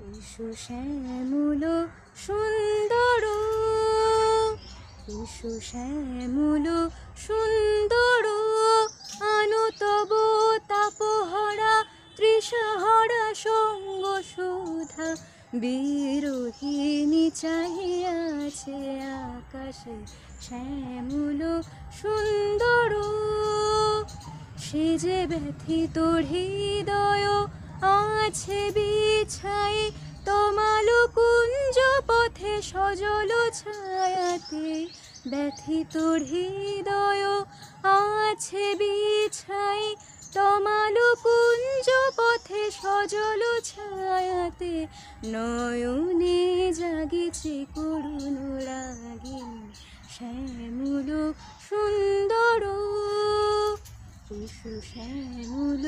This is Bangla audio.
এসো শ্যামল সুন্দর। এসো শ্যামল সুন্দর। আনো তব তাপহরা তৃষাহরা সঙ্গ সুধা। বিরোহিণী চাহিয়াছে আকাশে শ্যামল সুন্দর। সে যে ব্যথিত হৃদয় আছে কুঞ্জ পথে সজল ছায়াতে ব্যথিত হৃদয় আছে বিছাই তমালো কুঞ্জ পথে সজল ছায়াতে নয়নে জাগিছে করুণ রাগিনী শ্যামল সুন্দর শ্যামল